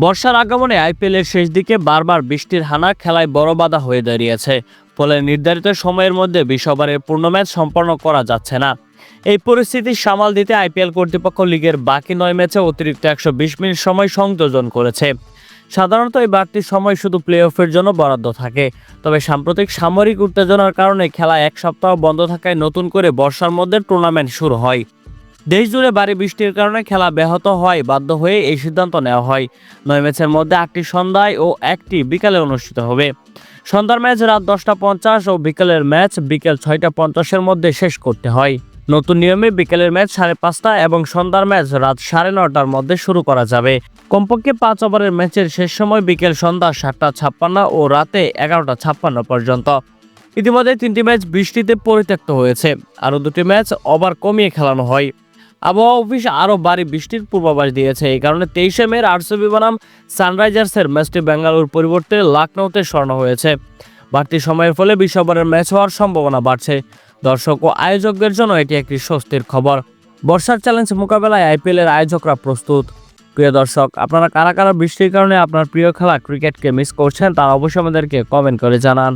বর্ষার আগমনে আইপিএলের শেষ দিকে বারবার বৃষ্টির হানা খেলায় বড় বাধা হয়ে দাঁড়িয়েছে। ফলে নির্ধারিত সময়ের মধ্যে বিশ পূর্ণ ম্যাচ সম্পন্ন করা যাচ্ছে না। এই পরিস্থিতি সামাল দিতে আইপিএল কর্তৃপক্ষ লিগের বাকি নয় ম্যাচে অতিরিক্ত একশো বিশ মিনিট সময় সংযোজন করেছে। সাধারণত এই বাড়তি সময় শুধু প্লে অফের জন্য বরাদ্দ থাকে। তবে সাম্প্রতিক সামরিক উত্তেজনার কারণে খেলা এক সপ্তাহ বন্ধ থাকায় নতুন করে বর্ষার মধ্যে টুর্নামেন্ট শুরু হয়। দেশ জুড়ে ভারী বৃষ্টির কারণে খেলা ব্যাহত হয়, বাধ্য হয়ে এই সিদ্ধান্ত নেওয়া হয়। নয় ম্যাচের মধ্যে আটটি সন্ধ্যায় ও একটি বিকালে অনুষ্ঠিত হবে। সন্ধ্যার ম্যাচ রাত দশটা পঞ্চাশ ও বিকেলের ম্যাচ বিকেল ছয়টা পঞ্চাশের মধ্যে শেষ করতে হয়। নতুন নিয়মে বিকেলের ম্যাচ সাড়ে পাঁচটা এবং সন্ধ্যার ম্যাচ রাত সাড়ে নটার মধ্যে শুরু করা যাবে। কমপক্ষে পাঁচ ওভারের ম্যাচের শেষ সময় বিকেল সন্ধ্যা সাতটা ছাপ্পান্ন ও রাতে এগারোটা ছাপ্পান্ন পর্যন্ত। ইতিমধ্যে তিনটি ম্যাচ বৃষ্টিতে পরিত্যক্ত হয়েছে। আরও দুটি ম্যাচ ওভার কমিয়ে খেলানো হয়। আবহাওয়া অফিস আরও ভারী বৃষ্টির পূর্বাভাস দিয়েছে। এই কারণে তেইশে মের আরসিবি বনাম সানরাইজার্সের ম্যাচটি বেঙ্গালুর পরিবর্তে লখনৌতে স্বর্ণ হয়েছে। বাড়তি সময়ের ফলে বিশ ম্যাচ হওয়ার সম্ভাবনা বাড়ছে। দর্শক ও আয়োজকদের জন্য এটি একটি স্বস্তির খবর। বর্ষার চ্যালেঞ্জ মোকাবেলায় আইপিএলের আয়োজকরা প্রস্তুত। প্রিয় দর্শক, আপনারা কারা কারা বৃষ্টির কারণে আপনার প্রিয় খেলা ক্রিকেটকে মিস করছেন তারা অবশ্যই আমাদেরকে কমেন্ট করে জানান।